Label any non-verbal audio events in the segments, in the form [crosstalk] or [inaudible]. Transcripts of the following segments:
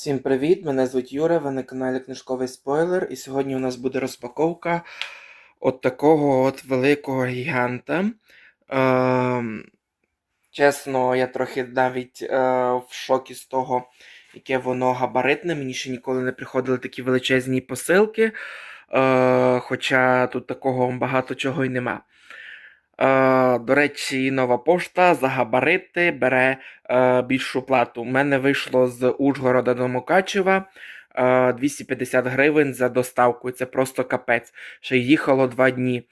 Всім привіт! Мене звуть Юра, ви на каналі Книжковий Спойлер. І сьогодні у нас буде розпаковка от такого от великого гіганта. Ем, чесно, я трохи навіть е, в шокі з того, яке воно габаритне. Мені ще ніколи не приходили такі величезні посилки. Е, хоча тут такого багато чого й нема. Е, до речі, нова пошта за габарити бере е, більшу плату. У мене вийшло з Ужгорода до Мукачева е, 250 гривень за доставку. Це просто капець. Ще їхало два дні.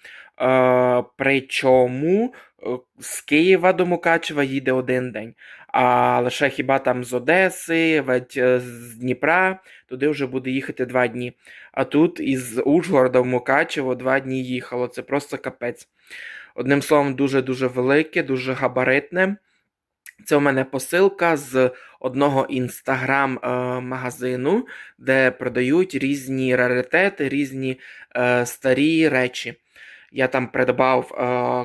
Е, причому е, з Києва до Мукачева їде один день. А лише хіба там з Одеси, е, з Дніпра, туди вже буде їхати два дні. А тут із Ужгорода в Мукачево два дні їхало. Це просто капець. Одним словом, дуже-дуже велике, дуже габаритне. Це у мене посилка з одного інстаграм-магазину, де продають різні раритети, різні е, старі речі. Я там придбав е,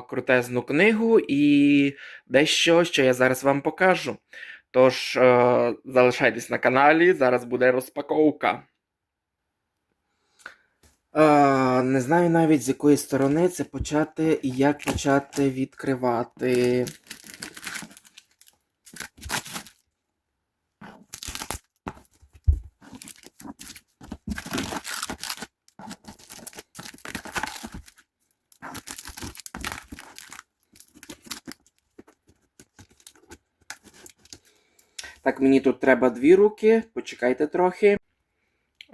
крутезну книгу і дещо, що я зараз вам покажу. Тож, е, залишайтесь на каналі, зараз буде розпаковка. Не знаю навіть з якої сторони це почати і як почати відкривати. Так, мені тут треба дві руки. Почекайте трохи.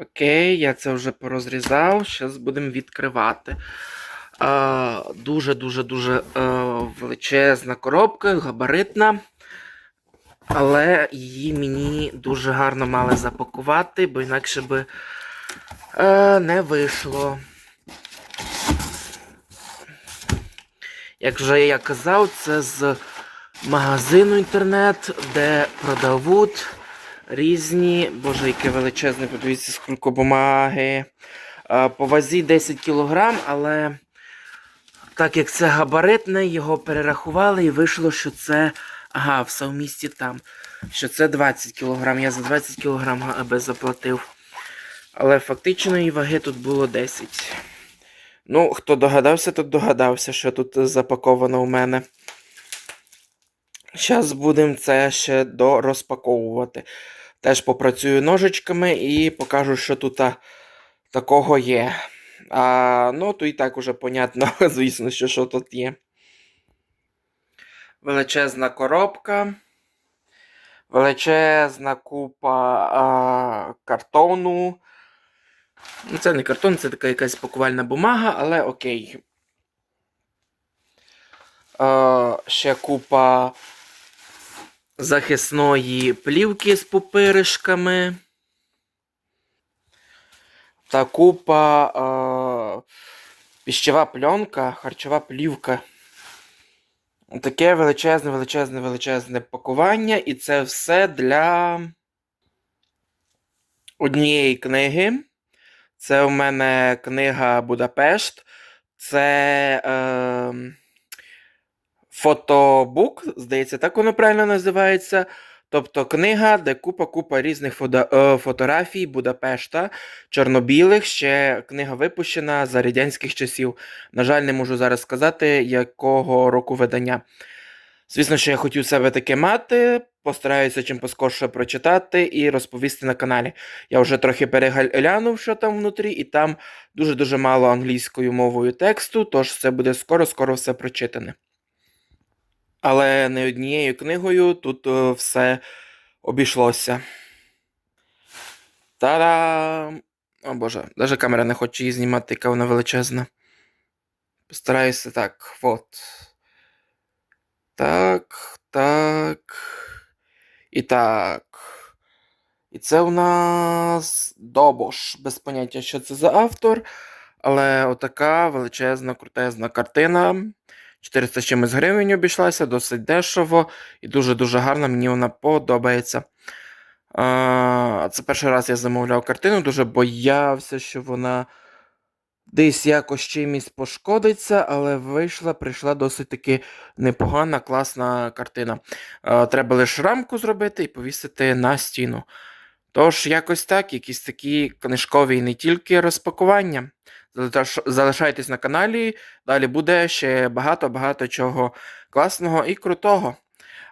Окей, я це вже порозрізав. Зараз будемо відкривати. Дуже-дуже-дуже величезна коробка, габаритна. Але її мені дуже гарно мали запакувати, бо інакше би е, не вийшло. Як вже я казав, це з магазину інтернет, де продають різні, боже, яке величезне, подивіться, скільки бумаги. Е, По вазі 10 кг, але так як це габаритне, його перерахували і вийшло, що це. Ага, все в місті там. Що це 20 кг. Я за 20 кг АБ заплатив. Але фактичної ваги тут було 10. Ну, хто догадався, то догадався, що тут запаковано у мене. Зараз будемо це ще дорозпаковувати. Теж попрацюю ножичками і покажу, що тут такого є. А, Ну, то і так уже понятно, [laughs] звісно, що, що тут є. Величезна коробка. Величезна купа а, картону. Ну, Це не картон, це така якась пакувальна бумага, але окей. А, ще купа захисної плівки з пупиришками. Та купа е, піщова пленка, харчова плівка. Таке величезне, величезне, величезне пакування. І це все для однієї книги. Це у мене книга Будапешт. Це. Е, Фотобук, здається, так воно правильно називається. Тобто книга, де купа-купа різних фото, е, фотографій Будапешта, чорно-білих. Ще книга випущена за радянських часів. На жаль, не можу зараз сказати, якого року видання. Звісно, що я хотів себе таке мати, постараюся чим поскорше прочитати і розповісти на каналі. Я вже трохи переглянув, що там внутрі, і там дуже-дуже мало англійською мовою тексту, тож це буде скоро-скоро все прочитане. Але не однією книгою тут е, все обійшлося. Та-дам! О боже, навіть камера не хоче її знімати, яка вона величезна. Постараюся так. от. Так, так. І так. І це у нас Добош. Без поняття, що це за автор. Але отака величезна, крутезна картина. 400 з чимось гривень обійшлася, досить дешево і дуже-дуже гарно, мені вона подобається. А, Це перший раз я замовляв картину, дуже боявся, що вона десь якось чимось пошкодиться, але вийшла, прийшла досить таки непогана, класна картина. А, Треба лише рамку зробити і повісити на стіну. Тож, якось так, якісь такі книжкові і не тільки розпакування. Залиш- Залишайтесь на каналі, далі буде ще багато-багато чого класного і крутого.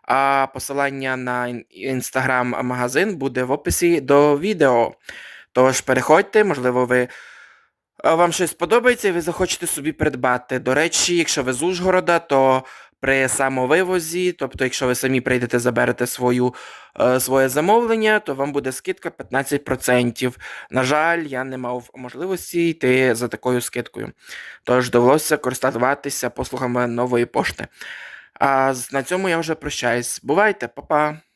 А посилання на інстаграм-магазин буде в описі до відео. Тож переходьте, можливо, ви. Вам щось подобається і ви захочете собі придбати. До речі, якщо ви з Ужгорода, то при самовивозі, тобто, якщо ви самі прийдете, заберете свою, е, своє замовлення, то вам буде скидка 15%. На жаль, я не мав можливості йти за такою скидкою. Тож довелося користуватися послугами нової пошти. А на цьому я вже прощаюсь. Бувайте, па-па!